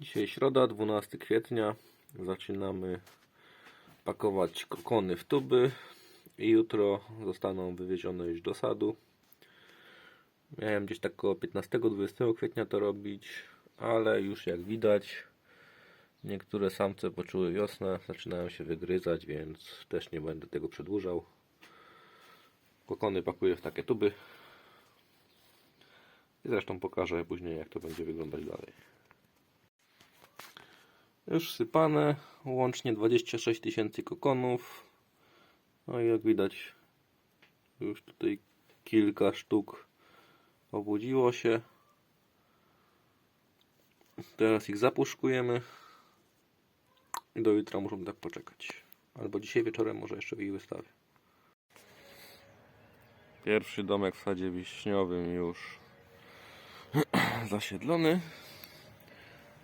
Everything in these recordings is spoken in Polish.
Dzisiaj środa, 12 kwietnia. Zaczynamy pakować kokony w tuby i jutro zostaną wywiezione już do sadu. Miałem gdzieś tak około 15-20 kwietnia to robić, ale już jak widać niektóre samce poczuły wiosnę, zaczynają się wygryzać, więc też nie będę tego przedłużał. Kokony pakuję w takie tuby. I zresztą pokażę później jak to będzie wyglądać dalej. Już sypane, łącznie 26 tysięcy kokonów. No i jak widać, już tutaj kilka sztuk obudziło się. Teraz ich zapuszkujemy. I do jutra muszą tak poczekać. Albo dzisiaj wieczorem może jeszcze ich wystawię. Pierwszy domek w sadzie wiśniowym już zasiedlony.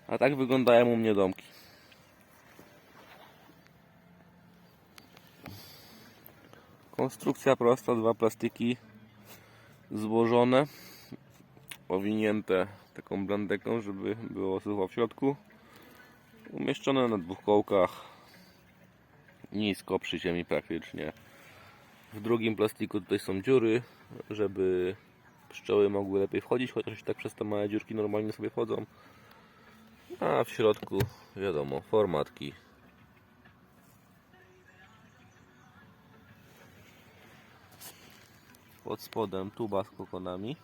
A tak wyglądają u mnie domki. Konstrukcja prosta, dwa plastiki złożone, owinięte taką blandeką, żeby było sucho w środku. Umieszczone na dwóch kołkach, nisko przy ziemi praktycznie. W drugim plastiku tutaj są dziury, żeby pszczoły mogły lepiej wchodzić, chociaż tak przez te małe dziurki normalnie sobie wchodzą. A w środku, wiadomo, formatki. Pod spodem tuba z kokonami.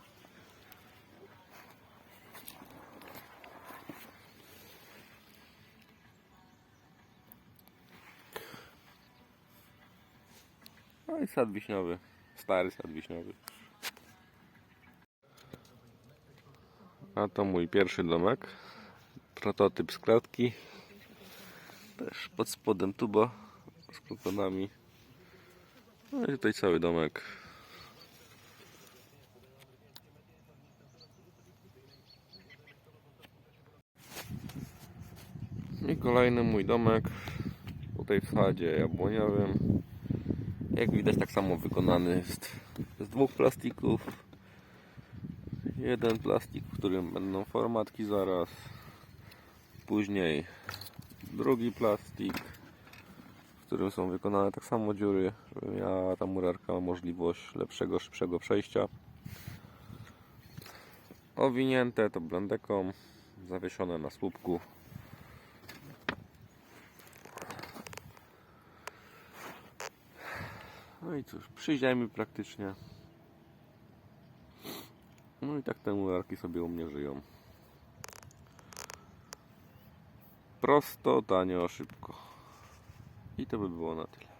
No i sad wiśniowy, stary sad wiśniowy. A to mój pierwszy domek. Prototyp z klatki. Też pod spodem tuba z kokonami. No i tutaj cały domek. I kolejny mój domek. Tutaj w sadzie jabłoniowym. Jak widać tak samo wykonany jest z dwóch plastików. Jeden plastik, w którym będą formatki zaraz. Później drugi plastik, w którym są wykonane tak samo dziury, żeby miała ta murarka możliwość lepszego, szybszego przejścia. Owinięte to blandeką, zawieszone na słupku. No i cóż, przyjdziemy praktycznie. No i tak te murarki sobie u mnie żyją. Prosto, tanio, szybko. I to by było na tyle.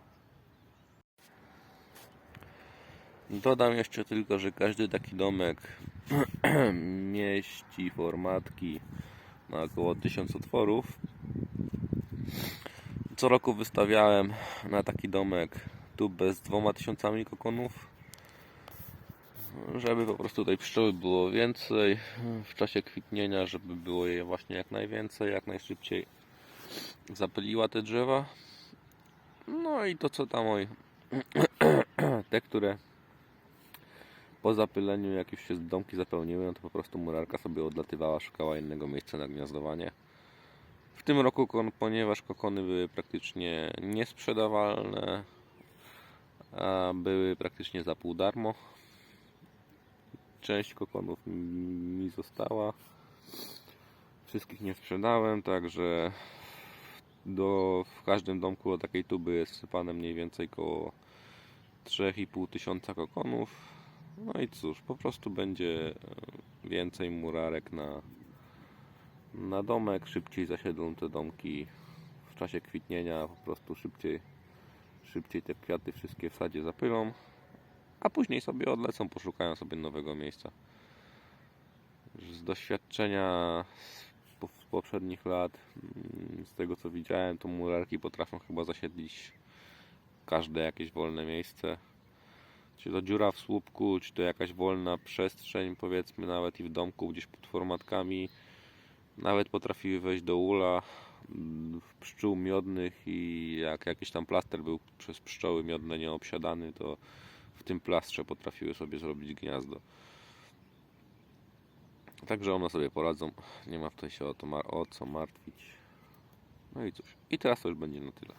Dodam jeszcze tylko, że każdy taki domek mieści formatki na około 1000 otworów. Co roku wystawiałem na taki domek tubę z dwoma tysiącami kokonów żeby po prostu tej pszczoły było więcej w czasie kwitnienia, żeby było jej właśnie jak najwięcej, jak najszybciej zapyliła te drzewa. No i to co tam oj, te, które po zapyleniu jak już się domki zapełniły, no to po prostu murarka sobie odlatywała, szukała innego miejsca na gniazdowanie. W tym roku, ponieważ kokony były praktycznie niesprzedawalne, były praktycznie za pół darmo, część kokonów mi została. Wszystkich nie sprzedałem, także do, w każdym domku o takiej tuby jest wsypane mniej więcej około 3,5 tysiąca kokonów. No i cóż, po prostu będzie e, więcej murarek na, na domek, szybciej zasiedlą te domki w czasie kwitnienia, po prostu szybciej, szybciej te kwiaty wszystkie w sadzie zapylą a później sobie odlecą, poszukają sobie nowego miejsca. Z doświadczenia z po- z poprzednich lat, mm, z tego co widziałem, to murarki potrafią chyba zasiedlić każde jakieś wolne miejsce. Czy to dziura w słupku, czy to jakaś wolna przestrzeń, powiedzmy nawet i w domku, gdzieś pod formatkami. Nawet potrafiły wejść do ula mm, w pszczół miodnych i jak jakiś tam plaster był przez pszczoły miodne nieobsiadany, to w tym plastrze potrafiły sobie zrobić gniazdo. Także one sobie poradzą. Nie ma tutaj się o, to, o co martwić. No i cóż. I teraz to już będzie na tyle.